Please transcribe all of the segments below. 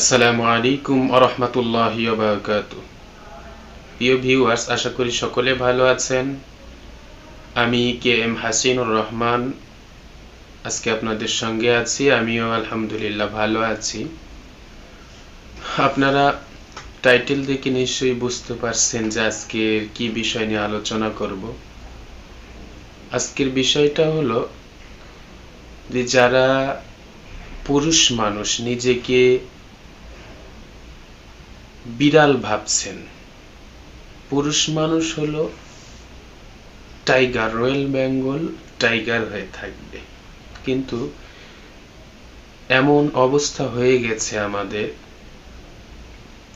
আসসালামু আলাইকুম আরহামতুল্লাহি বারকাত প্রিয় ভিউয়ার্স আশা করি সকলে ভালো আছেন। আমি কে এম হাসিনুর রহমান। আজকে আপনাদের সঙ্গে আছি, আমিও আলহামদুলিল্লাহ ভালো আছি। আপনারা টাইটেল দেখে নিশ্চয়ই বুঝতে পারছেন যে আজকের কি বিষয় নিয়ে আলোচনা করব। আজকের বিষয়টা হলো যে যারা পুরুষ মানুষ নিজেকে বিড়াল ভাবছেন। পুরুষ মানুষ হলো টাইগার, রয়্যাল বেঙ্গল টাইগার হয়ে থাকবে। কিন্তু এমন অবস্থা হয়ে গেছে আমাদের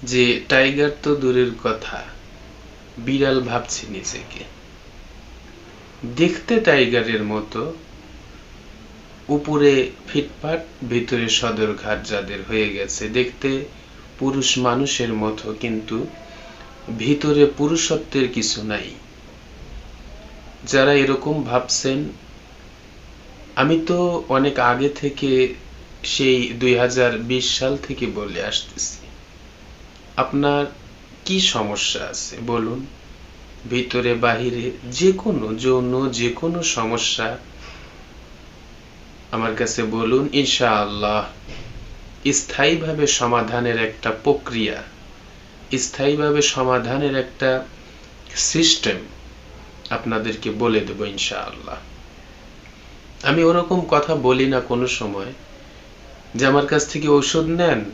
যে টাইগার তো দূরের কথা, বিড়াল ভাবছি নিজেকে। দেখতে টাইগারের মতো, উপরে ফিটফাট, ভিতরে সদরঘাট যাদের হয়ে গেছে, দেখতে পুরুষ মানুষের মতো, কিন্তু ভিতরে পুরুষত্বের কিছু নাই। যারা এরকম ভাবছেন, আমি তো অনেক আগে থেকে সেই দুই সাল থেকে বলে আসতেছি। আপনার কি সমস্যা আছে, বলুন? ভিতরে, বাহিরে যে কোনো যৌন যে কোনো সমস্যা, আমার কাছে বলুন, ইনশাআল্লাহ। স্থায়ীভাবে সমাধানের একটা প্রক্রিয়া, স্থায়ীভাবে সমাধানের একটা সিস্টেম আপনাদেরকে বলে দেব ইনশাআল্লাহ। আমি ওরকম কথা বলি না কোনো সময় যে আমার কাছ থেকে ওষুধ নেন,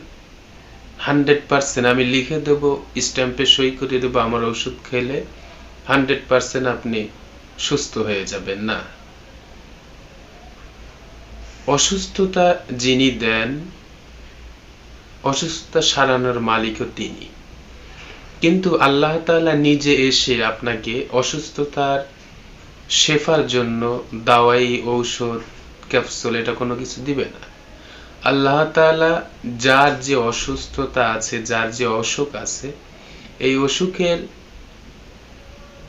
হান্ড্রেড পার্সেন্ট আমি লিখে দেব, স্ট্যাম্পে সই করে দেবো আমার ওষুধ খেলে, হান্ড্রেড পার্সেন্ট আপনি সুস্থ হয়ে যাবেন না। অসুস্থতা যিনি দেন অসুস্থতা সারানোর মালিকও তিনি। কিন্তু আল্লাহ তাআলা নিজে এসে আপনাকে অসুস্থতার শেফার জন্য দাওয়াই, ঔষধ, ক্যাপসুল, এটা কোনো কিছু দিবে না। আল্লাহ তাআলা যার যে অসুস্থতা আছে, যার যে অসুখ আছে, এই অসুখের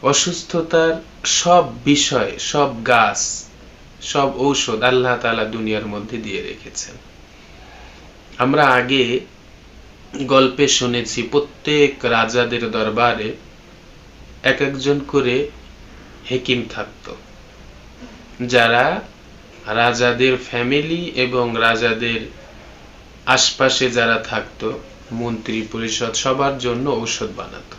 অসুস্থতার সব বিষয়, সব গাছ, সব ঔষধ আল্লাহ তাআলা দুনিয়ার মধ্যে দিয়ে রেখেছেন। আমরা আগে গল্পে শুনেছি, প্রত্যেক রাজাদের দরবারে এক একজন করে হেকিম থাকত। যারা রাজাদের ফ্যামিলি এবং রাজাদের আশপাশে যারা থাকত, মন্ত্রী, পরিষদ, সবার জন্য ঔষধ বানাত।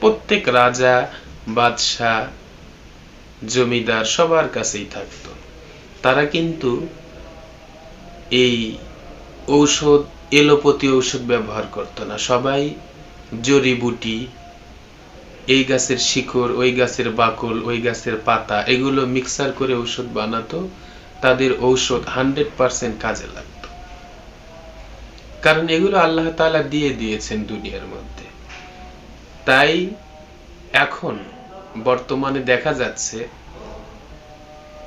প্রত্যেক রাজা, বাদশাহ, জমিদার সবার কাছেই থাকত। তারা কিন্তু এই ঔষধ এলোপতি ঔষধ ব্যবহার করতো না। সবাই জড়িবুটি এই গাছের শিকড়, ওই গাছের বাকল, ওই গাছের পাতা, এগুলো মিক্সার করে ঔষধ বানাতো। তাদের ঔষধ হান্ড্রেড পার্সেন্ট কাজে লাগত। কারণ এগুলো আল্লাহ তালা দিয়ে দিয়েছেন দুনিয়ার মধ্যে। তাই এখন বর্তমানে দেখা যাচ্ছে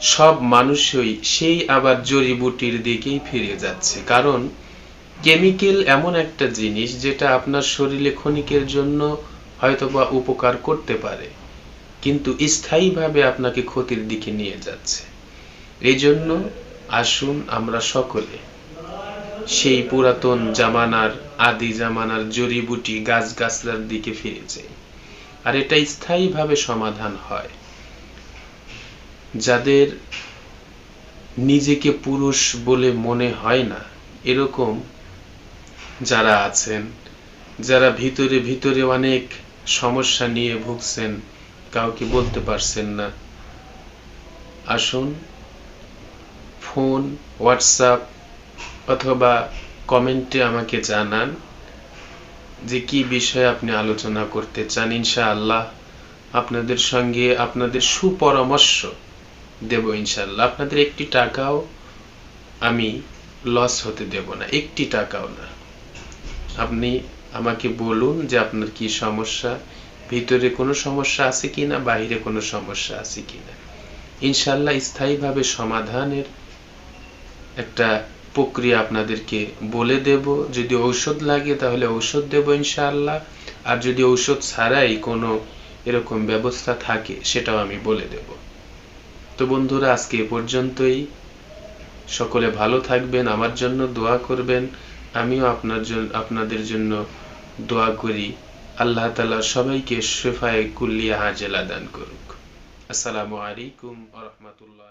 সব মানুষই সেই আবার জড়িবুটির দিকেই ফিরে যাচ্ছে। কারণ কেমিক্যাল এমন একটা জিনিস যেটা আপনার শরীরে ক্ষণিকের জন্য হয়তোবা উপকার করতে পারে, কিন্তু স্থায়ীভাবে আপনাকে ক্ষতির দিকে নিয়ে যাচ্ছে। এই জন্য আসুন আমরা সকলে সেই পুরাতন জামানার আদি জামানার জড়িবুটি গাছগাছলার দিকে ফিরে যাই, আর এটা স্থায়ীভাবে সমাধান হয়। যাদের নিজেকে পুরুষ বলে মনে হয় না, এরকম যারা আছেন, যারা ভিতরে ভিতরে অনেক সমস্যা নিয়ে ভুগছেন, কাউকে বলতে পারছেন না। আসুন, ফোন, হোয়াটসঅ্যাপ অথবা কমেন্টে আমাকে জানান যে কি বিষয়ে আপনি আলোচনা করতে চান। ইনশাআল্লাহ আপনাদের সঙ্গে আপনাদের সুপরামর্শ দেব ইনশাআল্লাহ আপনাদের একটি টাকাও আমি লস হতে দেব না, একটি টাকাও না। আপনি আমাকে বলুন যে আপনার কি সমস্যা, ভিতরে কোনো সমস্যা আছে কিনা, বাইরে কোনো সমস্যা আছে কিনা। ইনশাল্লাহ স্থায়ীভাবে সমাধানের একটা প্রক্রিয়া আপনাদেরকে বলে দেব। যদি ঔষধ লাগে তাহলে ঔষধ দেব ইনশাআল্লাহ আর যদি ঔষধ ছাড়াই কোনো এরকম ব্যবস্থা থাকে, সেটাও আমি বলে দেব। তো বন্ধুরা আজকে এ পর্যন্তই। সকলে ভালো থাকবেন, আমার জন্য দোয়া করবেন। আমিও আপনার জন্য আপনাদের জন্য দোয়া করি। আল্লাহ তালা সবাইকে শেফায় কুল্লিয়া হাজেলা দান করুক। আসসালামু আলাইকুম রহমতুল্লাহ